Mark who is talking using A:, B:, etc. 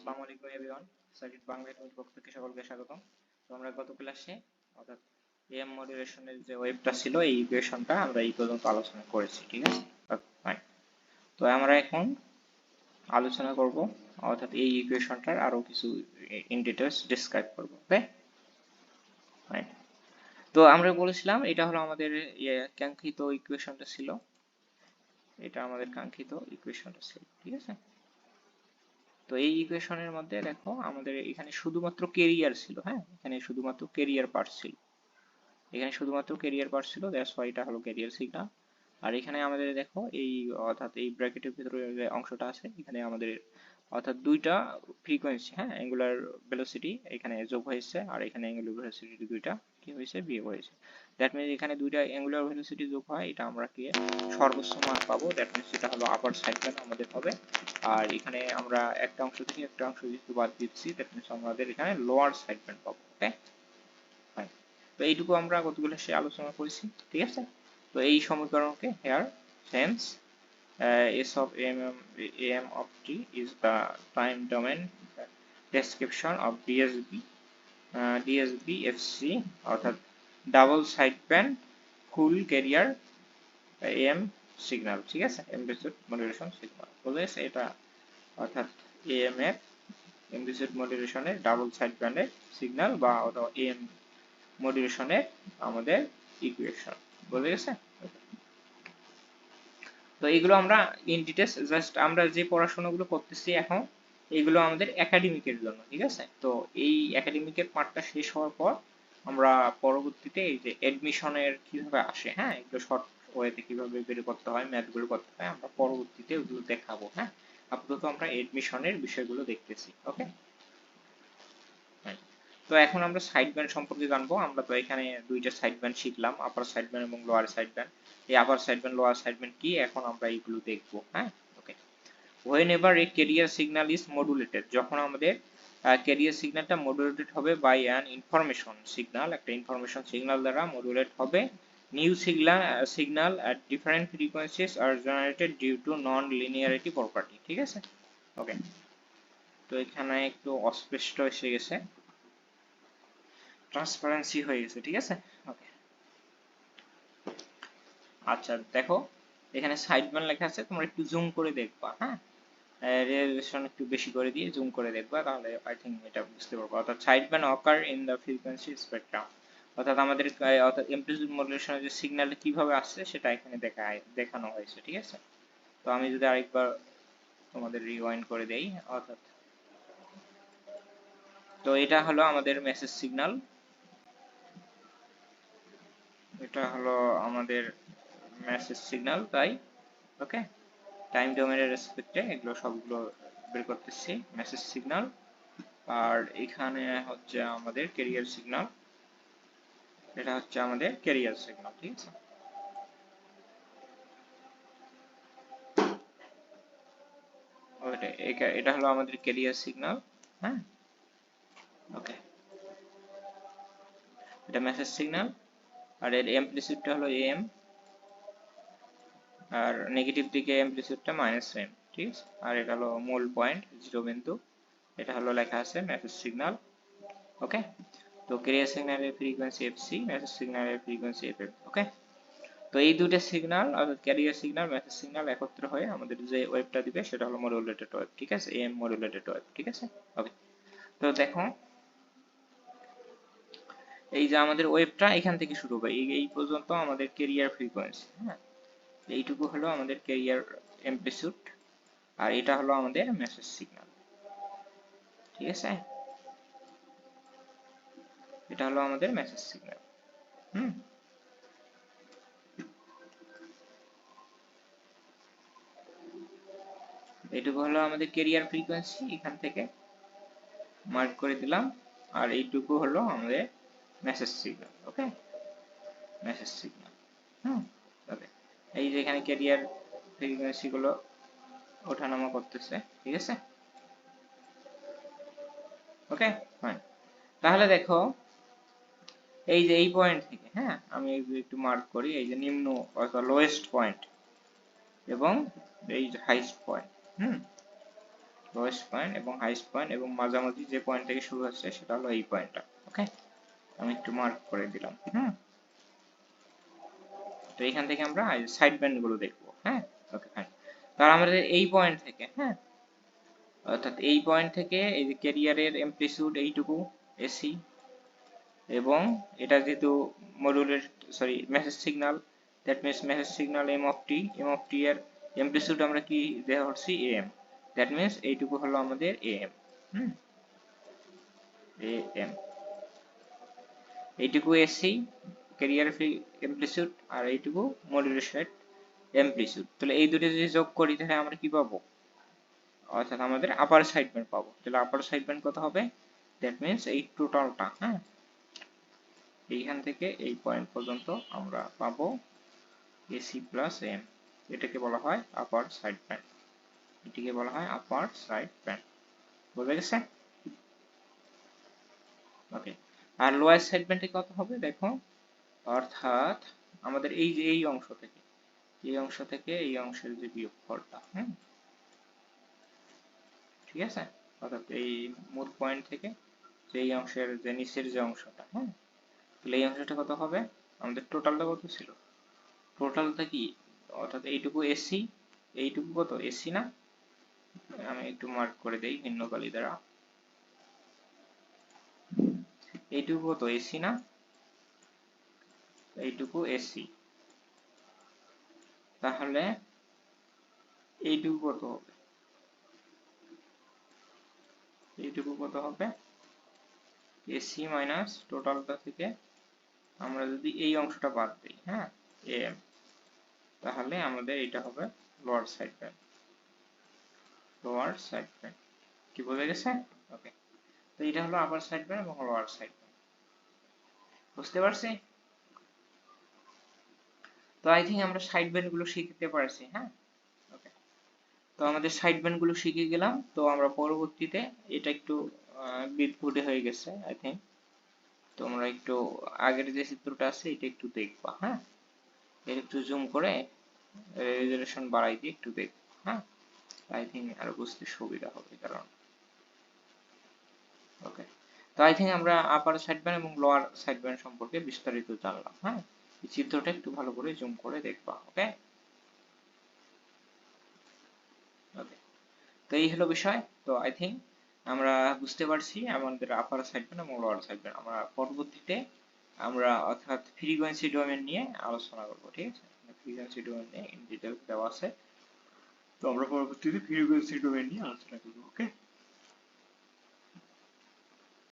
A: আসসালামু আলাইকুম এভরিওয়ান বাংলা সকলকে আমরা গত ক্লাসে, অর্থাৎ এএম মডুলেশনের যে ওয়েবটা ছিল, এই ইকুয়েশনটা আমরা এই পর্যন্ত আলোচনা করেছি, ঠিক আছে? তো আমরা এখন আলোচনা করব, অর্থাৎ এই ইকুয়েশনটার আরও কিছু ইন করব ওকে তো আমরা বলেছিলাম, এটা হলো আমাদের ইয়ে কাঙ্ক্ষিত ইকুয়েশনটা ছিল। এটা আমাদের কাঙ্ক্ষিত ইকুয়েশনটা ছিল, ঠিক আছে? তো এই ইকুয়েশনের মধ্যে দেখো আমাদের এখানে শুধুমাত্র কেরিয়ার ছিল হ্যাঁ? এখানে শুধুমাত্র কেরিয়ার পার্ট ছিল। এখানে শুধুমাত্র কেরিয়ার পার্ট ছিল দ্যাটস ওয়াই এটা হলো কেরিয়ার সিগন্যাল আর এখানে আমাদের দেখো এই অর্থাৎ এই ব্র্যাকেটের ভিতরে যে অংশটা আছে, এখানে আমাদের অর্থাৎ দুইটা ফ্রিকোয়েন্সি হ্যাঁ? অ্যাঙ্গুলার ভেলোসিটি এখানে যোগ হয়েছে আর এখানে অ্যাঙ্গুলার ভেলোসিটি দুইটা কি হয়েছে? বিয়োগ হয়েছে। দ্যাট মিনস এখানে দুইটা অ্যাঙ্গুলার ভেলোসিটি যোগ হয়, এটা আমরা কি সর্বোচ্চ মান পাবো। দ্যাট মিনস এটা হলো আপার সাইডম্যান আমাদের হবে? আর এখানে আমরা একটা অংশ থেকে একটা অংশ যেহেতু বাদ দিচ্ছি দ্যাট মিনস আমাদের এখানে লোয়ার সাইডম্যান পাবো ওকে তো এইটুকু আমরা কতগুলো সে আলোচনা করেছি, ঠিক আছে? তো এই সমীকরণকে হেয়ার সেন্স S of AM, AM of T is the time domain description of DSB uh, DSB FC অর্থাৎ double side band full carrier AM signal ঠিক আছে? এমবিসিড মডুলেশন সিগন্যাল গেছে এটা অর্থাৎ AM এর এমবিসিড মডুলেশনের ডাবল সাইড ব্যান্ডের সিগন্যাল বা অথবা AM মডুলেশনের আমাদের ইকুয়েশন বুঝে গেছে? তো এগুলো আমরা ইন ডিটেলস জাস্ট আমরা যে পড়াশোনাগুলো করতেছি এখন এগুলো আমাদের একাডেমিকের জন্য, ঠিক আছে? তো এই একাডেমিকের পার্টটা শেষ হওয়ার পর আমরা পরবর্তীতে এই যে এডমিশনের কীভাবে আসে হ্যাঁ? এগুলো শর্ট ওয়েতে কীভাবে বের করতে হয় ম্যাথগুলো করতে হয়, আমরা পরবর্তীতে ওগুলো দেখাবো হ্যাঁ? আপাতত আমরা এডমিশনের বিষয়গুলো দেখতেছি ওকে তো এখন আমরা সাইড ব্যান্ড সম্পর্কে জানব। আমরা তো এখানে দুইটা সাইড ব্যান্ড শিখলাম আপার সাইড ব্যান্ড এবং লোয়ার সাইড ব্যান্ড এই upper side band lower side band কি? এখন আমরা এইগুলো দেখব হ্যাঁ? Okay when ever a carrier signal is modulated যখন আমাদের ক্যারিয়ার সিগন্যালটা মডুলেটেড হবে বাই অ্যান ইনফরমেশন সিগন্যাল একটা ইনফরমেশন সিগন্যাল দ্বারা মডুলেট হবে। New signal signal at different frequencies are generated due to non linearity property ঠিক আছে? ওকে তো এখানে একটু অস্পষ্ট এসে গেছে। ট্রান্সপারেন্সি হয়ে গেছে, ঠিক আছে? ওকে আচ্ছা দেখো, এখানে সাইড ব্যান্ড লেখা আছে, তোমরা একটু জুম করে দেখবা হ্যাঁ? রেজুলেশন একটু বেশি করে দিয়ে জুম করে দেখবা, তাহলে আই থিঙ্ক এটা বুঝতে পারব। অর্থাৎ side band occur in the frequency spectrum অর্থাৎ আমাদের অর্থাৎ এমপ্লিটিউড মডুলেশনের যে সিগন্যালটা কীভাবে আসছে, সেটা এখানে দেখা, দেখানো হয়েছে, ঠিক আছে? তো আমি যদি আরেকবার তোমাদের রিওয়াইন্ড করে দেই, অর্থাৎ। তো এটা হলো আমাদের মেসেজ সিগন্যাল এটা হলো আমাদের মেসেজ সিগন্যাল তাই? ওকে টাইম ডোমেনের রেসপেক্টে এগুলো সবগুলো বের করতেছি মেসেজ সিগন্যাল আর এখানে হচ্ছে আমাদের ক্যারিয়ার সিগন্যাল এটা হচ্ছে আমাদের ক্যারিয়ার সিগন্যাল ঠিক আছে? এটা হলো আমাদের ক্যারিয়ার সিগন্যাল হ্যাঁ? ওকে এটা মেসেজ সিগন্যাল আর এর অ্যামপ্লিটিউডটা হলো এম আর নেগেটিভ দিকে অ্যামপ্লিটিউডটা মাইনাস এম ঠিক আছে? আর এটা হলো মূল পয়েন্ট জিরো বিন্দু। এটা হলো লেখা আছে মেসেজ সিগন্যাল ওকে তো ক্যারিয়ার সিগন্যালের ফ্রিকোয়েন্সি এফসি মেসেজ সিগন্যালের ফ্রিকোয়েন্সি এফএফ ওকে তো এই দুটো সিগন্যাল অর্থাৎ ক্যারিয়ার সিগন্যাল মেসেজ সিগন্যাল একত্র হয়ে আমাদের যে ওয়েবটা দিবে, সেটা হলো মডুলেটেড ওয়েব ঠিক আছে? এম মডুলেটেড ওয়েব ঠিক আছে? ওকে তো দেখো এই যে আমাদের ওয়েবটা এখান থেকে শুরু হবে। এই পর্যন্ত আমাদের ক্যারিয়ার ফ্রিকোয়েন্সি হ্যাঁ? এইটুকু হলো আমাদের ক্যারিয়ার এমপ্লিটিউড আর এটা হলো আমাদের মেসেজ সিগন্যাল ঠিক আছে? এটা হলো আমাদের মেসেজ সিগন্যাল হুম? এইটুকু হলো আমাদের ক্যারিয়ার ফ্রিকোয়েন্সি এখান থেকে মার্ক করে দিলাম। আর এইটুকু হলো আমাদের message signal okay message signal hmm okay এই যে এখানে ক্যারিয়ার ফ্রিকোয়েন্সি গুলো ওঠানামা করতেছে, ঠিক আছে? ওকে ফাইন তাহলে দেখো, এই যে এই পয়েন্ট থেকে হ্যাঁ আমি একটু মার্ক করি, এই যে নিম্ন অর্থাৎ লোয়েস্ট পয়েন্ট এবং এই যে হাইস্ট পয়েন্ট হুম? লোয়েস্ট পয়েন্ট এবং হাইস্ট পয়েন্ট এবং মাঝামাঝি যে পয়েন্ট থেকে শুরু হচ্ছে, সেটা হলো এই পয়েন্টটা ওকে আমি একটু মার্ক করে দিলাম, হুম? তো এখান থেকে আমরা সাইড ব্যান্ডগুলো দেখব হ্যাঁ? ওকে ফাইন তাহলে আমাদের এই পয়েন্ট থেকে হ্যাঁ? অর্থাৎ এই পয়েন্ট থেকে এই যে ক্যারিয়ারের এমপ্লিটিউড এইটুকু এসি এবং এটা যেহেতু মডুলের sorry message signal that means message signal M of T M of T এর এমপ্লিটিউড আমরা কি দেখা হচ্ছি এম দ্যাট মিনস এইটুকু হলো আমাদের A M hmm? A M এইটুকু এসি ক্যারিয়ার এমপ্লিটিউড আর এইটুকু মডিউলেশন এমপ্লিটিউড তাহলে এই দুটো যদি যোগ করি, তাহলে আমরা কি পাবো? অর্থাৎ আমাদের আপার সাইড ব্যান্ড পাবো। তাহলে আপার সাইড ব্যান্ড কত হবে? দ্যাট মিনস এই টোটালটা হ্যাঁ? এইখান থেকে এই পয়েন্ট পর্যন্ত আমরা পাবো এসি প্লাস এম এটাকে বলা হয় আপার সাইড ব্যান্ড এটিকে বলা হয় আপার সাইড ব্যান্ড বোঝা গেছে? ওকে আর লোয়ার ব্যান্ডে কত হবে? দেখো, অর্থাৎ আমাদের এই যে এই অংশ থেকে, এই অংশ থেকে এই অংশের যে বিয়োগফলটা হ্যাঁ ঠিক আছে? অর্থাৎ এই মূল পয়েন্ট থেকে এই অংশের যে নিচের যে অংশটা হ্যাঁ তাহলে এই অংশটা কত হবে? আমাদের টোটালটা কত ছিল? টোটালটা কি? অর্থাৎ এইটুকু এসি এইটুকু কত? এসি না? আমি একটু মার্ক করে দেই ভিন্ন কালি দ্বারা। এইটুকু কত? এসি না? এইটুকু এসি তাহলে এইটুকু কত হবে? এইটুকু কত হবে? এসি মাইনাস টোটালটা থেকে আমরা যদি এই অংশটা বাদ দিই হ্যাঁ? এম তাহলে আমাদের এটা হবে lower side band lower side band কি বোঝা গেছে? ওকে তো এটা হলো আপার সাইড ব্যান্ড এবং লোয়ার সাইড ব্যান্ড বুঝতে পারছি? তো আই থিঙ্ক আমরা সাইড ব্যান্ডগুলো শিখতে পারছি হ্যাঁ? ওকে তো আমাদের সাইড ব্যান্ডগুলো শিখে গেলাম, তো আমরা পরবর্তীতে এটা একটু বিদঘুটে হয়ে গেছে আই থিঙ্ক তোমরা একটু আগের যে চিত্রটা আছে, এটা একটু দেখবা হ্যাঁ? এর একটু জুম করে রেজলিউশন বাড়াই দিয়ে একটু দেখবা হ্যাঁ? আই থিঙ্ক আরও বুঝতে সুবিধা হবে, কারণ ওকে তো আই থিঙ্ক আমরা আপার সাইড ব্যান্ড এবং লোয়ার সাইড ব্যান্ড সম্পর্কে বিস্তারিত জানলাম হ্যাঁ? এই চিত্রটা একটু ভালো করে জুম করে দেখবা ওকে ওকে তো এই হলো বিষয়। তো আই থিঙ্ক আমরা বুঝতে পারছি আমাদের আপার সাইড ব্যান্ড এবং লোয়ার সাইড ব্যান্ড আমরা পরবর্তীতে আমরা অর্থাৎ ফ্রিকোয়েন্সি ডোমেন নিয়ে আলোচনা করব, ঠিক আছে? ফ্রিকোয়েন্সি ডোমেন নিয়ে ইন ডিটেইলস দেওয়া আছে। তো আমরা পরবর্তীতে ফ্রিকোয়েন্সি ডোমেন নিয়ে আলোচনা করব ওকে